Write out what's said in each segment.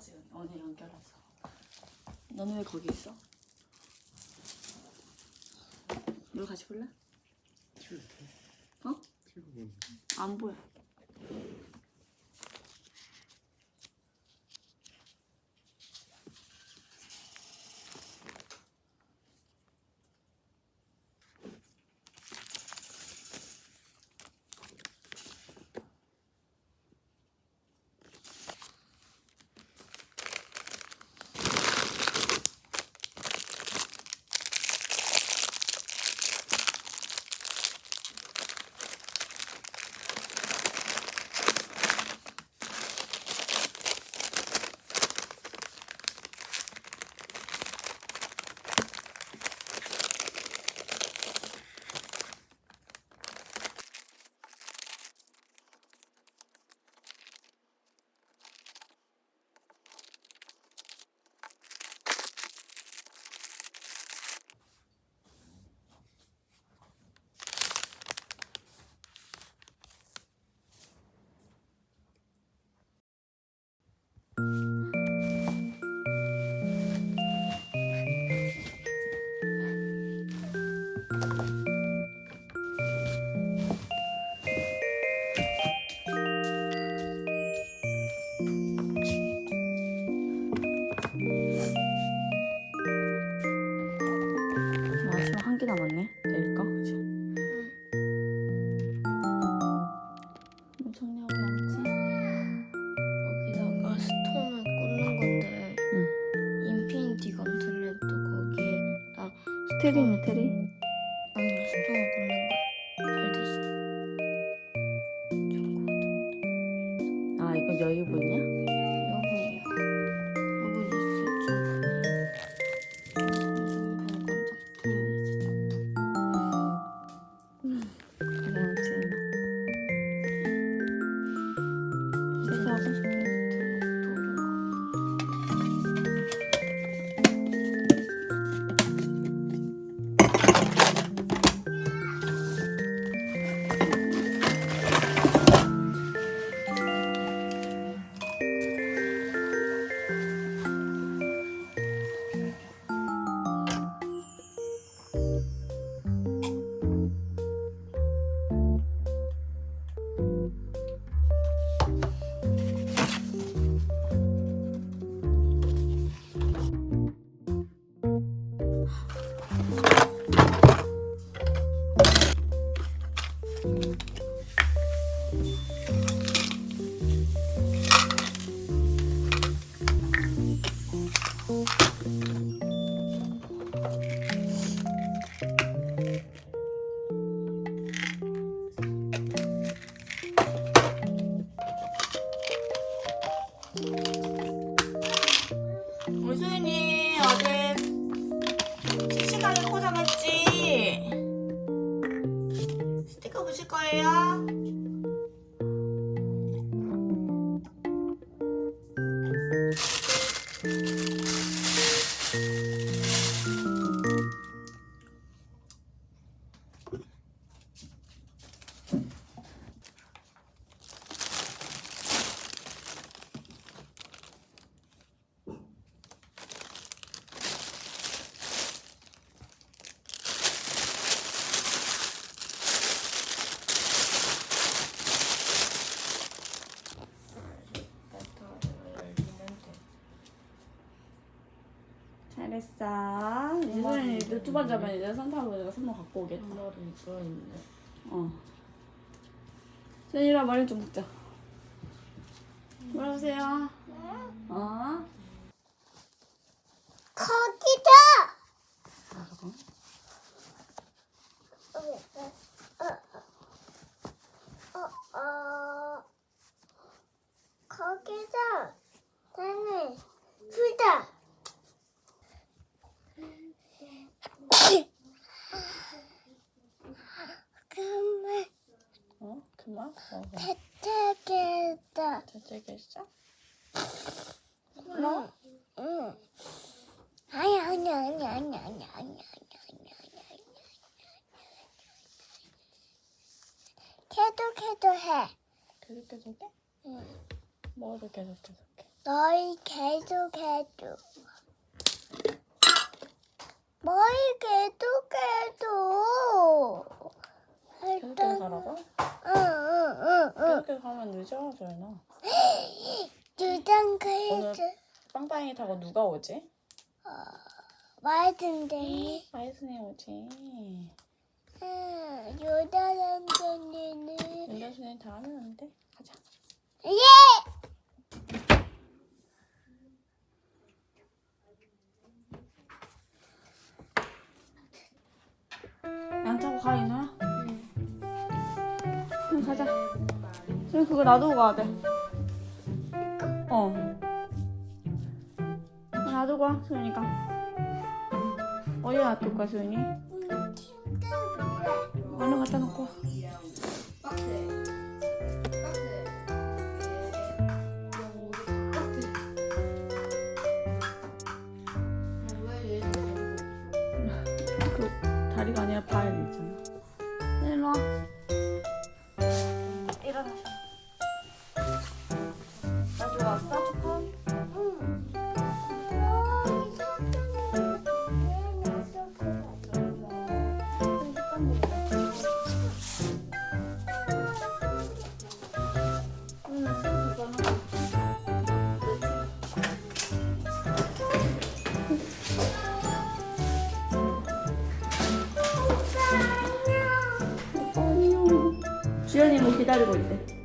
지금 언니 연결해서. 너는 왜 거기 있어? 물 같이 볼래? 어? 안 보여. 유튜브 하자면 이제 산타아버지가 선물 갖고 오겠다. 엄마도 이거 있네. 어. 소연이랑 머리 좀 묶자. 물어보세요. 어? 거기다. 아, 잠깐. 어, 어, 거기다. 다음에 불다. 그러면 어? 그만? 어, 대책이다. 되겠어? 응. 응. 아니 아니 아니 아니 아니 아니 아니 아니 아니 아니 계속 해도 해. 계속 계속 해? 응. 뭐를 계속 계속 해? 너희 계속해도 너희 계속해도 계속해서 일단 가라고? 응 응 응 응 계속해서 가면 늦어 소연아 주장 크이즈 빵빵이 타고 누가 오지? 말든지 아이스님 오지. 응 요다 선생님은 윤다 선생님 다 하면 안 돼? 가자. 예! 양 타고 가 이노야? 응 가자. 소연 그거 놔두고 가야 돼 어. 놔두고 와 소연이가 어디에 놔둘 거야 소연이? 얼른 갖다 놓고 와. 뭐 기다리고 있대.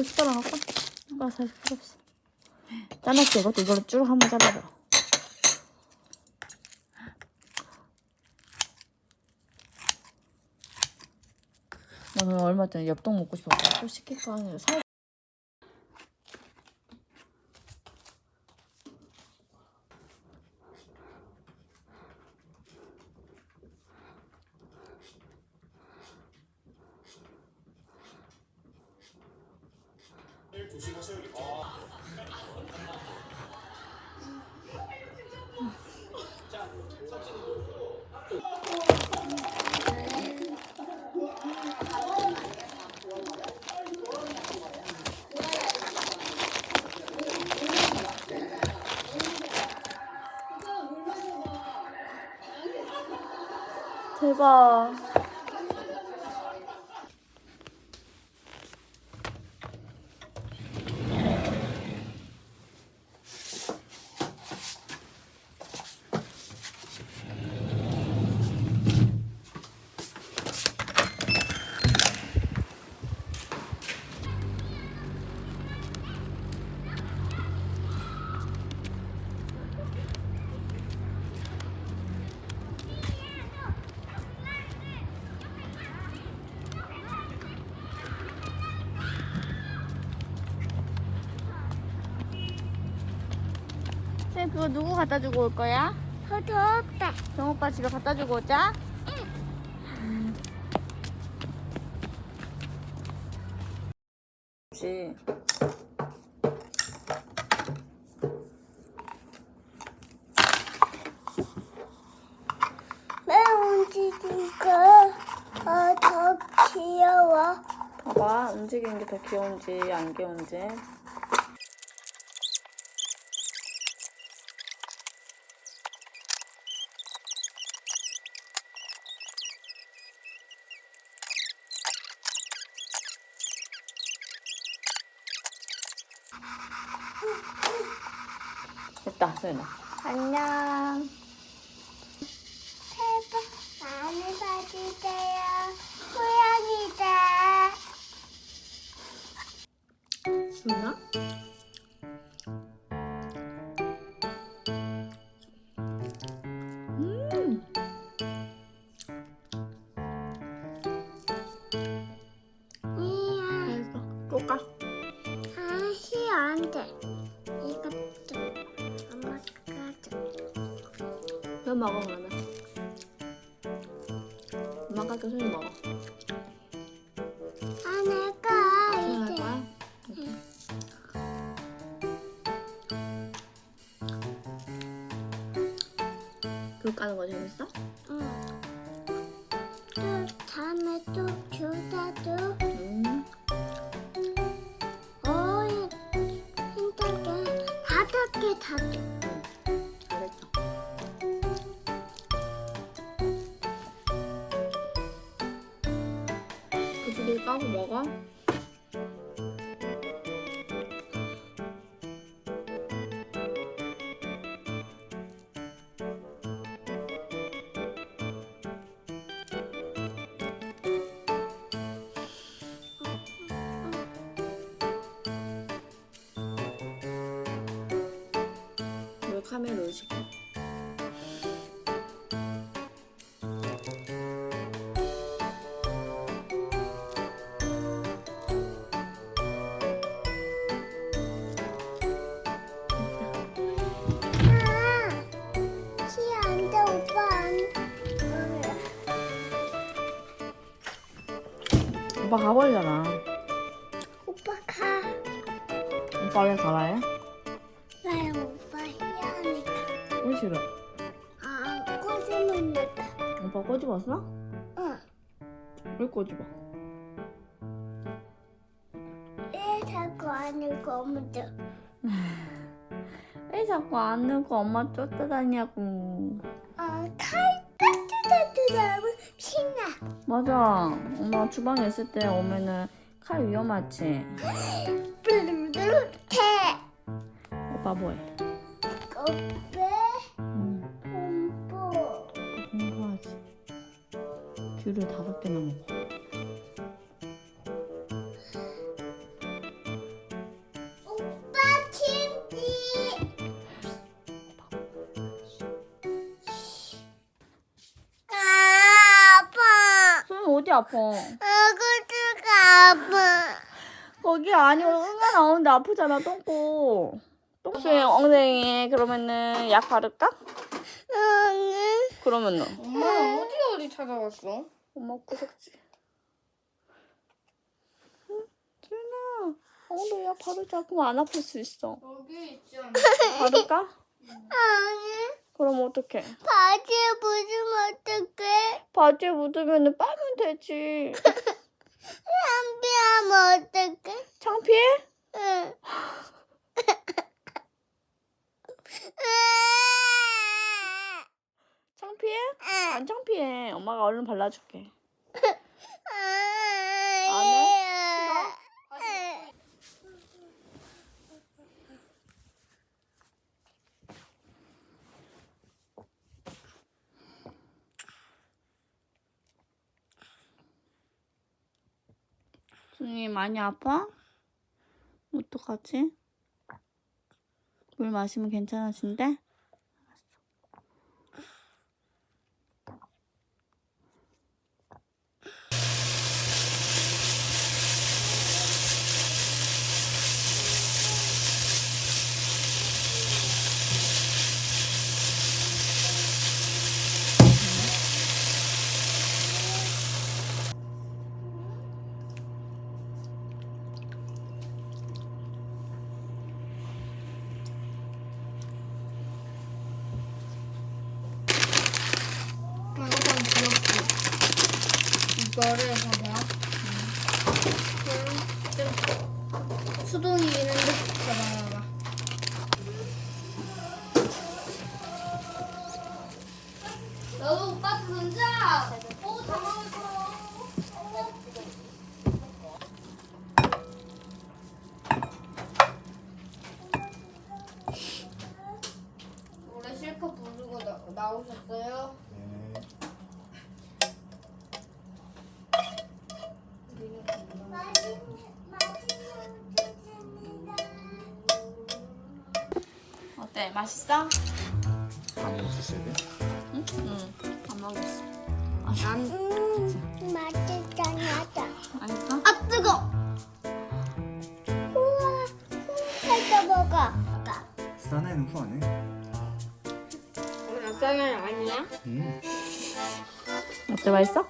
이거 할까? 숟가락 사실 필요 없어. 잘랐지? 이것도 이걸로 쭉 한번 잘라봐. 나는 얼마 전에 엽떡 먹고 싶어서 또 시킬까 하는데 살 대박. 그거 누구 갖다 주고 올 거야? 더 더웠다. 정 오빠 집에 갖다 주고 오자. 지 왜 움직이니까 어, 더 귀여워. 봐봐 움직이는 게 더 귀여운지 안 귀여운지. 됐다, 소연아. 안녕. 대박 많이 봐주세요. 고양이다. 소연아? 까는 거 재밌어? 응. 또 다음에 또 주다도 음. 어 힘들게 다섯 개 다도. 안 돼. 오빠 가버리잖아. 오빠 가. 오빠 왜 가라해? 꼬집었어? 응. 왜 꼬집어? 왜 자꾸 안 읽고 엄마도. 왜 자꾸 안 넣고 엄마 쫓아다니냐고. 아, 칼 따뜻하면 신나. 맞아. 엄마 주방에 있을 때 오면은 칼 위험하지. 뚜루루루 태. 오빠 뭐해? 꽃 귤을 다섯 개나 먹어. 오빠 김치. 아, 아파. 소연 어디 아파? 아구두가 아파. 거기 아니 응가 나오는데 아프잖아 똥꼬. 똥소연 엉덩이에 그러면은 약 바를까? 응. 그러면은 엄마 어디 어디 찾아왔어? 엄마 구석지. 응? 소연아 엉덩이 약 바르자. 그럼 안 아플 수 있어. 여기 있지 않아? 바를까? 아니, 그럼 어떡해? 바지에 묻으면 어떡해? 바지에 묻으면 빨면 되지. 한비하면 어떡해? 창피해? 응. 창피해? 안 창피해. 엄마가 얼른 발라줄게. 안 해? 준이 많이 아파? 어떡하지? 물 마시면 괜찮아진대? 이거 좀 귀엽지? 이거를 맛있어? 안 먹었어야 돼? 응? 응. 안 먹었어. 음, 맛있다, 나다. 맛있어? 아, 뜨거! 우와, 살짝 먹어. 사나이는 후 안 해? 아빠는 아니야? 응. 어때 맛있어?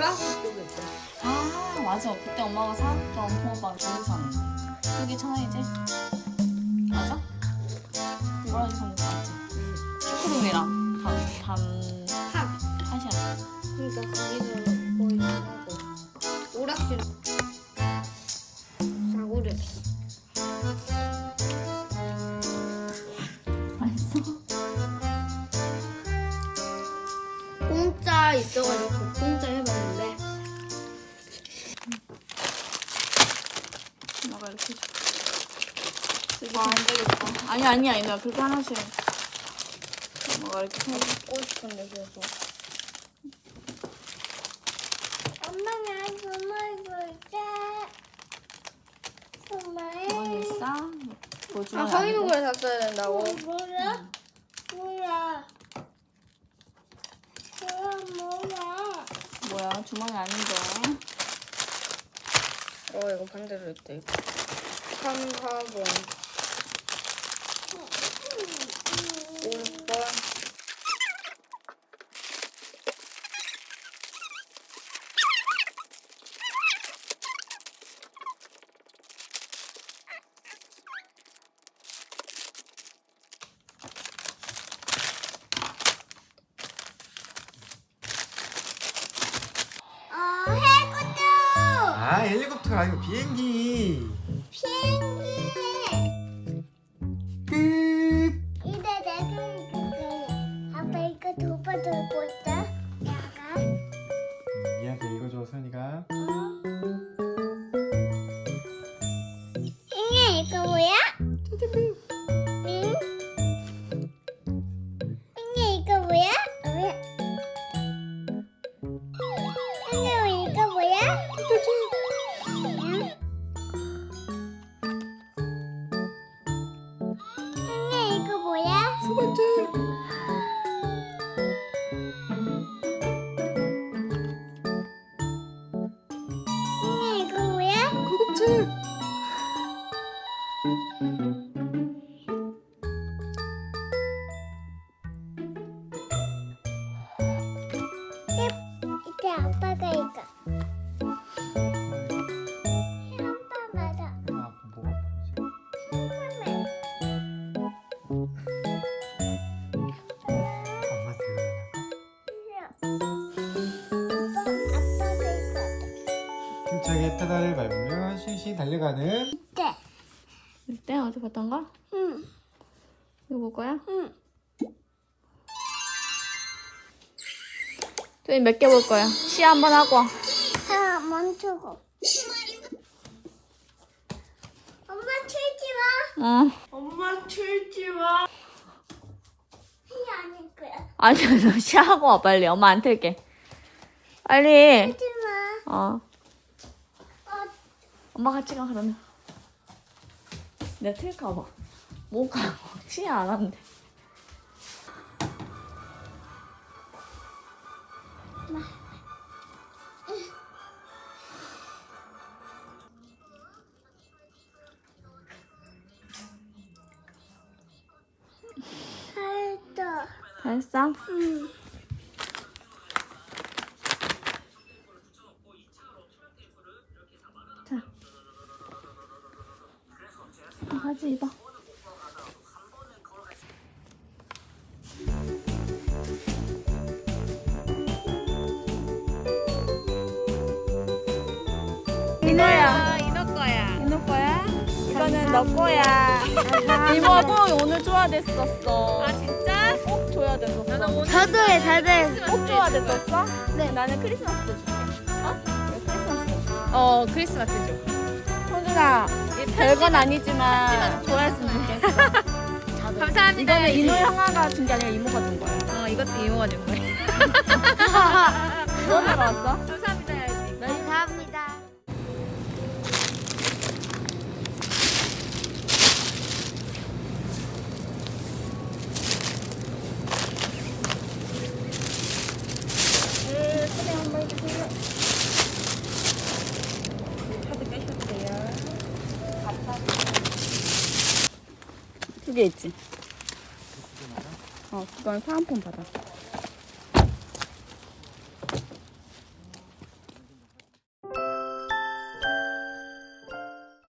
그 오락실 쪽에 있어. 아 맞아. 그때 엄마가 사왔던 붕어빵 저기 사는 거. 여기 천원이지? 아니, 아니야, 이누야. 그렇게 하나씩. 엄마가 이렇게 해주고 싶은데, 그래서. 엄마 나 정말 볼게. 정말. 주머니 있어? 뭐아 성인이 아니고? 거에 샀어야 된다고. 음. 뭐야? 뭐야? 뭐야 뭐야? 뭐야, 주머니 아닌데. 어 이거 반대로 했대 이거. 3, 4번 5번 어, 해고도 아 헬리콥터가 아니고 비행기. 비행기. 가는 네. 이때 어디 봤던 거? 응. 이거 볼 거야? 응. 저희 몇 개 볼 거야? 시 한번 하고. 와. 하나 멈추고. 엄마 틀지 마. 응. 엄마 틀지 마. 이 아닐 거야. 아니, 너 시하고 와, 빨리. 엄마 안 틀게. 빨리. 틀지 마. 어. 어, 엄마 같이 가, 그러면. 내가 틀까봐. 못 가. 시야 안 하는데. 잘했다. 다 했어? 응. 입어. 이노야. 이노 거야. 이노 거야? 이거는 너너 거야. 이모가 꼭 오늘 줘야 됐었어. 아 진짜? 꼭 줘야 됐었어. 저도 해, 저도 해. 꼭 줘야 됐었어? 네. 나는 크리스마스 때 줄게. 어? 왜 크리스마스. 어 크리스마스죠. 성준아, 별건 아니지만 좋아했으면 좋겠어. 감사합니다. 이거는 이노 형아가 준 게 아니라 이모가 준 거야. 어 이것도 이모가 준 거예요. 뭐 하러 왔어? 감사합니다 두 개 있지? 어, 그건 사은품 받았어.